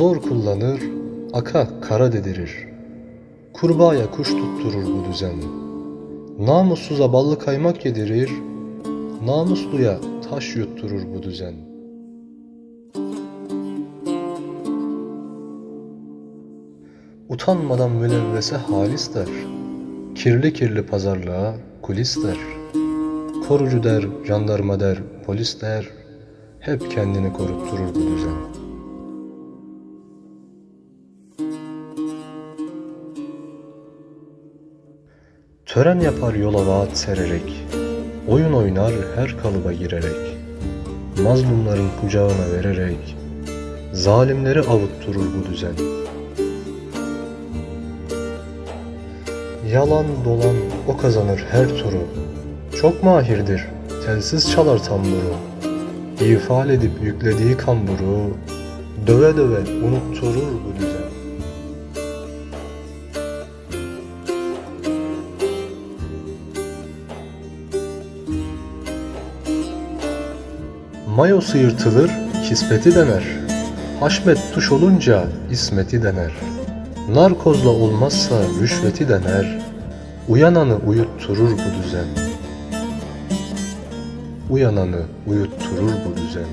Zor kullanır, aka kara dedirir. Kurbağaya kuş tutturur bu düzen. Namussuza ballı kaymak yedirir, namusluya taş yutturur bu düzen. Utanmadan mülevvese halis der, kirli kirli pazarlığa kulis der. Korucu der, jandarma der, polis der, hep kendini korutturur bu düzen. Tören yapar yola vaat sererek, oyun oynar her kalıba girerek, mazlumların kucağına vererek, zalimleri avutturur bu düzen. Yalan dolan o kazanır her turu, çok mahirdir, telsiz çalar tamburu, ifade edip yüklediği kamburu, döve döve unutturur bu düzen. Mayosu yırtılır, kismeti dener. Haşmet tuş olunca ismeti dener. Narkozla olmazsa rüşveti dener. Uyananı uyutturur bu düzen. Uyananı uyutturur bu düzen.